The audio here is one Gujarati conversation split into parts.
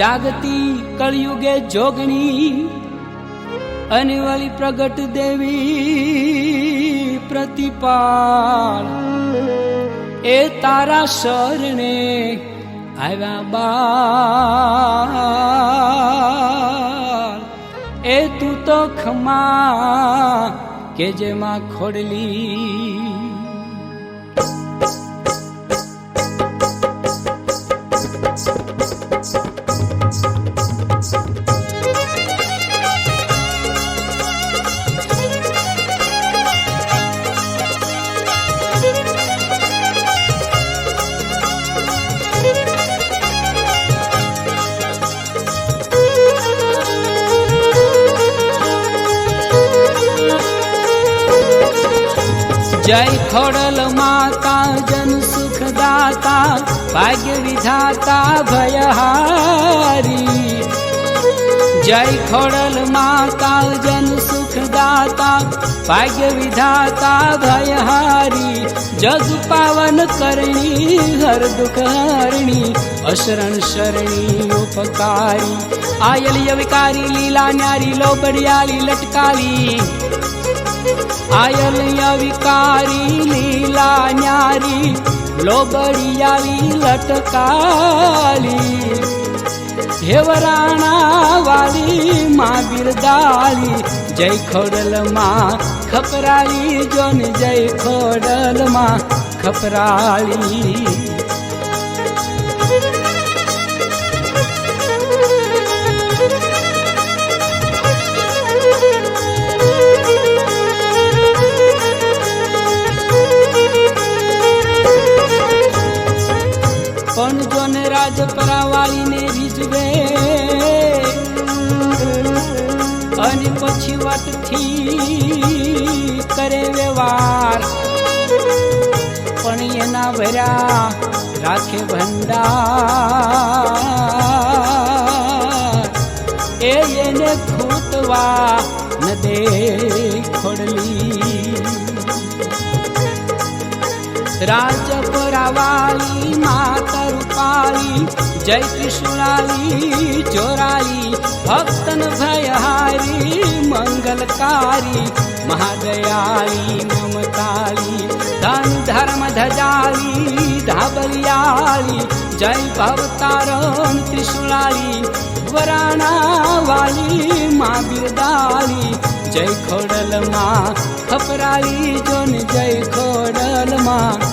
જાગતી કળયુગે જોગણી અને પ્રગટ દેવી પ્રતિપાળ. એ તારા શરણે આવ્યા બા એ તું તો ખમા કે જેમાં ખોડલી. જય ખોડલ માતા, જન સુખદાતા ભાગ્ય વિધાતા ભયહારી. જય ખોડલ માતા, જન સુખદાતા ભાગ્ય વિધાતા ભયહારી. જગ પાવન કરણી, હર દુઃખ હરણી, અશરણ શરણી ઉપકારી. આયલી અવિકારી, લીલા ન્યારી, લોબડિયાલી, લટકાલી. આયલ વિકારી લીલા ન્યારી લોબડિયાલી લટકાલી. હેવરાણા વાલી માં બિરદાલી જય ખોડલમાં ખપરાળી જોન જય ખોડલમાં ખપરાળી પણ જોને રાજપરા વાળીને રીઝવે. અને પછી વટથી કરે વ્યવહાર. પણ એના ભર્યા રાખે ભંડાર. એ એને ખૂટવા ન દે ખોડલી. રાજપરાવાળી માતા રૂપાળી જય કૃષ્ણાલી ચોરાળી ભક્તન ભયહારી મંગલકારી મહાદયાળી મમતાળી ધન ધર્મ ધજાળી ધાબલિયાળી જય ભવતારણ ત્રિશુલાળી વરાણા વાલી મા બિરદાળી જય ખોડલ માં ખપરાળી જોન જય ખોડલ માં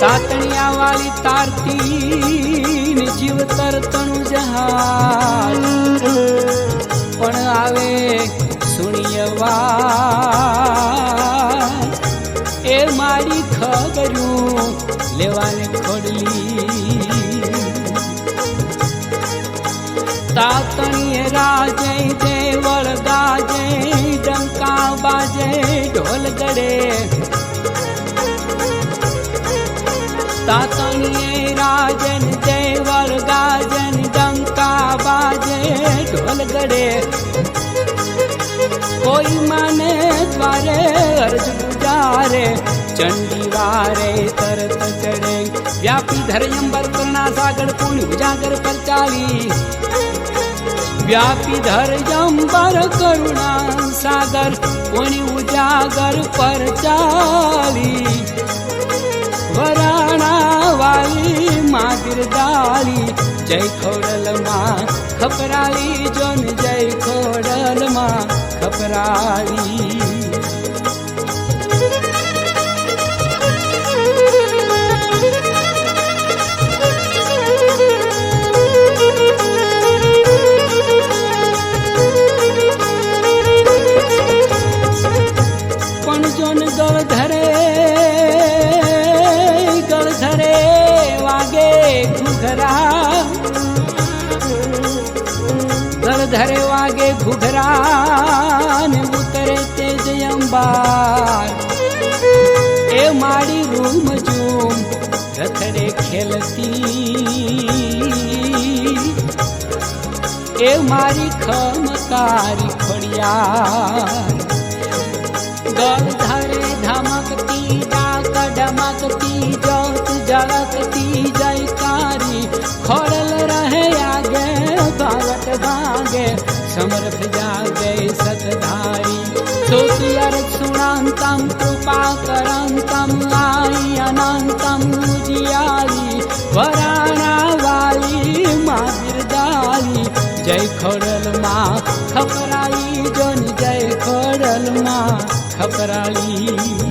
તાતણિયા વાળી તારતી જીવ તરતણું જહાજ. પણ આવે સુણિયવા એ મારી ખબરું લેવાને ખોડલી. તાતણીએ રાજે જય વળગા જય ડંકા બાજે, ઢોલ ગડે તાતણીએ રાજન દેવળ ગાજન ડંકા બાજે ઢોલ ગડે. કોઈ માને દ્વારે અર્જ ગુજારે ચંડી વારે તરત ચડે. વ્યાપી ધર્યંબર કરુણા સાગર પૂર્ણ ઉજાગર પર ચાલી વ્યાપી ધર્યંબર કરુણા સાગર પૂર્ણ ઉજાગર પર ચાલી વરાણા વાલી મા જય ખોડલમાં ખપરાળી જોન જય ખોડલમાં ખપરાળી ઘૂઘરા. ધરે વાગે ઘુઘરા ને ઉતરે તેજ અંબાર. એ મારી રૂમ જૂમ રથરે ખેલતી. એ મારી ખમકારી ખોડિયાર. ગળ ધરે ધમકતી ડાક ડમકતી જોત જળકતી જયકારી ખોરલ રહે આગે ભાગત ભાગે, સમર્થ જાગે સતધારી. સોતિયર સુણાંતમ કૃપા કરંતમ આઈ અનંતમ ઉજિયારી. વરાણા વાલી મા બિરદારી જય ખોડલ માં ખપરાળી જોન જય ખોડલ માં ખપરાળી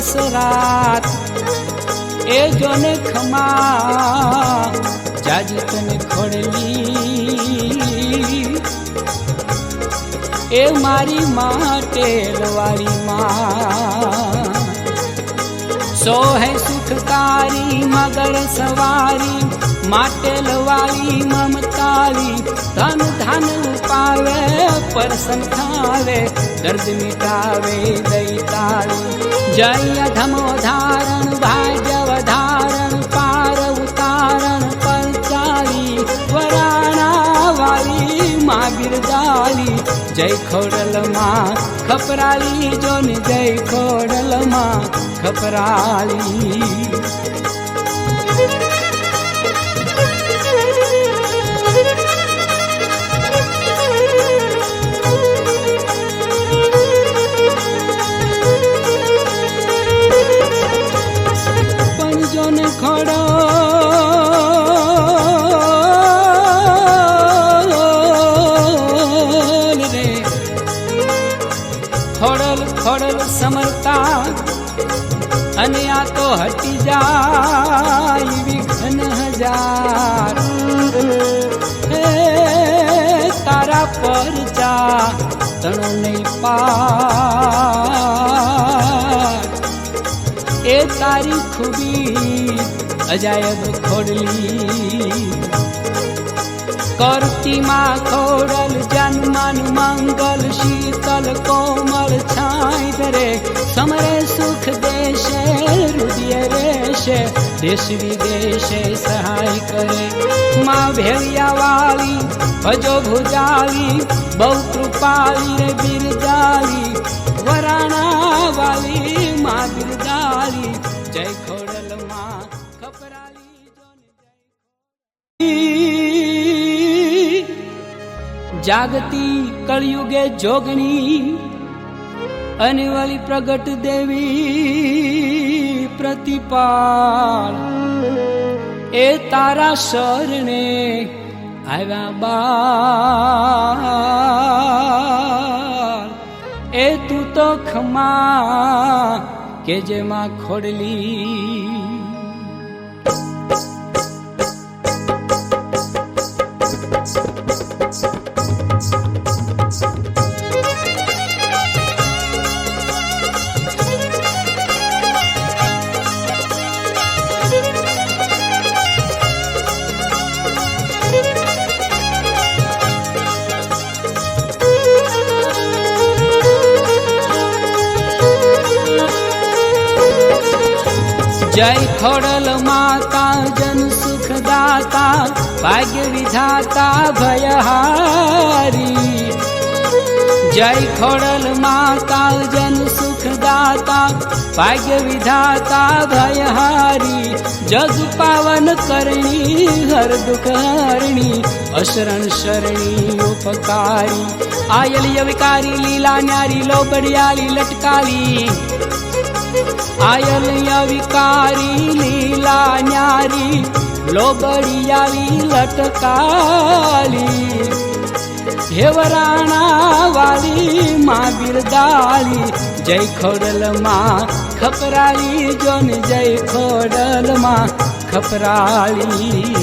દિવસ એ જોને ખમા, જાજી તને ખોડલી. એ મારી માટે લવારી માં સો હે સુખકારી, મગર સવારી માટે લવારી મમતારી ધન ધન ઉપાવે પર સંખાવે દર્દ મિટાવે દૈતાળી જય ધમો ધારણ, ભાગ્ય વધારણ, પાર ઉતારણ પરચારી વરાણા વાલી મા બિરદાલી જય ખોડલ માં ખપરાળી જોને જય ખોડલ માં ખપરાળી પણ જોને ખોડો રે. ખડલ ખડલ સમરતા અને આ તો હટી જાય વિઘ્ન હજાર. તારા પર જા તણો નહીં પાર. તારી ખૂબી અજાયબ ખોડલી. કરતીમાં ખોડલ, જન્મન મંગલ, શીતલ, કોમળ છાઈ ધરે. સમરે સુખ દેશે, રુદિય રેશે. દેશ વિદેશે સહાય કરે. માં ભેળિયા વાળી ભજો ભુજાલી બહુ કૃપાલી રે બિરદાલી વરાણા વાલી માં બિરજાલી જય ખોડલ ખપરાલી જાગતી કળયુગે જોગણી અને વાલી પ્રગટ દેવી પ્રતિપાળ. એ તારા શરણે આવ્યા બા એ તું તો ખમા કે જેમાં ખોડલી જય ખોડલ માતા જન સુખદાતા ભાગ્ય વિધાતા ભયહારી જય ખોડલ માતા જન સુખદાતા ભાગ્ય વિધાતા ભયહારી જગ પાવન કરણી હર દુઃખ હરણી અશરણ શરણી ઉપકારી આયલી અવિકારી લીલા ન્યારી લોબડિયાળી લટકાલી આયલ વિકારી લીલા ન્યારી લોબડિયાવી લટકાલી. હેવરાણા વાલી માં બિરદાલી જય ખોડલમાં ખપરાળી જોન જય ખોડલમાં ખપરાળી